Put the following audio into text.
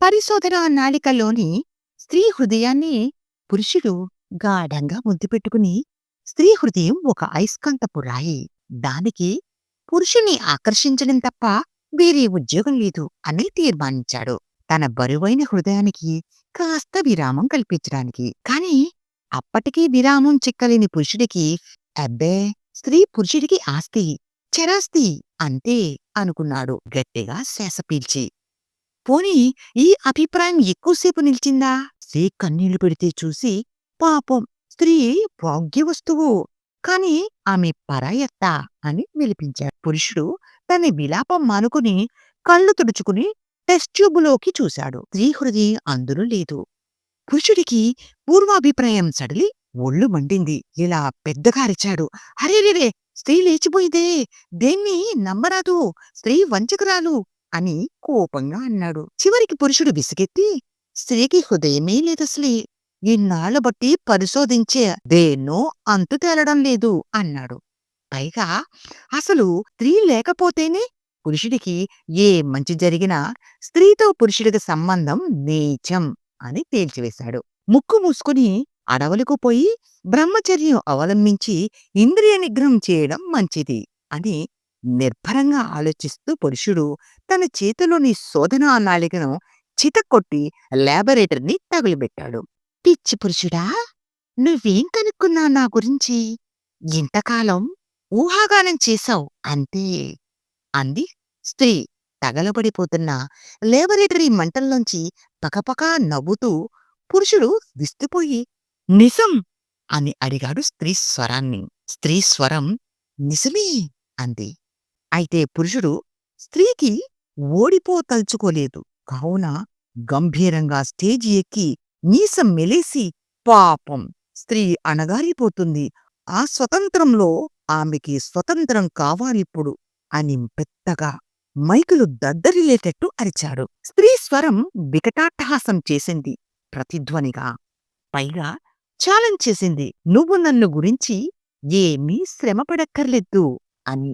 పరిశోధన నాళికలోని స్త్రీ హృదయాన్ని పురుషుడు గాఢంగా ముద్దు పెట్టుకుని స్త్రీ హృదయం ఒక అయస్కాంతపు రాయి. దానికి పురుషుని ఆకర్షించడం తప్ప వేరే ఉద్యోగం లేదు అని తీర్మానించాడు. తన బరువైన హృదయానికి కాస్త విరామం కల్పించడానికి. కాని అప్పటికీ విరామం చిక్కలేని పురుషుడికి అబ్బే స్త్రీ పురుషుడికి ఆస్తి చరాస్తి అంతే అనుకున్నాడు గట్టిగా శ్వాస పీల్చి. పోనీ ఈ అభిప్రాయం ఎక్కువసేపు నిలిచిందా? స్త్రీ కన్నీళ్ళు పెడితే చూసి పాపం స్త్రీ భాగ్య వస్తువు. కాని ఆమె పరాయత్త అని విలిపించాడు. పురుషుడు తన విలాపం మానుకుని కళ్ళు తుడుచుకుని టెస్ట్ ట్యూబులోకి చూశాడు. స్త్రీ హృదయం అందులో లేదు. పురుషుడికి పూర్వాభిప్రాయం సడలి ఒళ్ళు మండింది. ఇలా పెద్దగా అరిచాడు. అరేరేరే స్త్రీ లేచిపోయిదే. దేన్ని నమ్మరాదు. స్త్రీ వంచకురాలు. అని కోపంగా అన్నాడు. చివరికి పురుషుడు విసిగెత్తి స్త్రీకి హృదయమే లేదసలే ఇన్నాళ్ళ బట్టి పరిశోధించే దేన్నో అంతు తేలడం లేదు అన్నాడు. పైగా అసలు స్త్రీ లేకపోతేనే పురుషుడికి ఏ మంచి జరిగినా స్త్రీతో పురుషుడికి సంబంధం నీచం అని తేల్చివేశాడు. ముక్కు మూసుకుని అడవులకు పోయి బ్రహ్మచర్యం అవలంబించి ఇంద్రియ నిగ్రహం చేయడం మంచిది అని నిర్భరంగా ఆలోచిస్తూ పురుషుడు తన చేతిలోని శోధన నాళికను చితక్కొట్టి లాబొరేటరీని తగులబెట్టాడు. పిచ్చి పురుషుడా నువ్వేం కనుక్కున్నా నా గురించి? ఇంతకాలం ఊహాగానం చేశావు అంతే అంది స్త్రీ తగలబడిపోతున్న లేబరేటరీ మంటల్లోంచి పకపకా నవ్వుతూ పురుషుడు విస్తుపోయి నిజం అని అడిగాడు స్త్రీ స్వరాన్ని. స్త్రీ స్వరం నిజమే అంది. అయితే పురుషుడు స్త్రీకి ఓడిపోతలుచుకోలేదు. కావున గంభీరంగా స్టేజి ఎక్కి నీసం మెలేసి పాపం స్త్రీ అణగారిపోతుంది. ఆ స్వతంత్రంలో ఆమెకి స్వతంత్రం కావాలిప్పుడు అని పెద్దగా మైకులు దద్దరిల్లేటట్టు అరిచాడు. స్త్రీ స్వరం వికటాట్టహాసం చేసింది. ప్రతిధ్వనిగా పైగా ఛాలెంజ్ చేసింది. నువ్వు నన్ను గురించి ఏమీ శ్రమపడక్కర్లేదు అని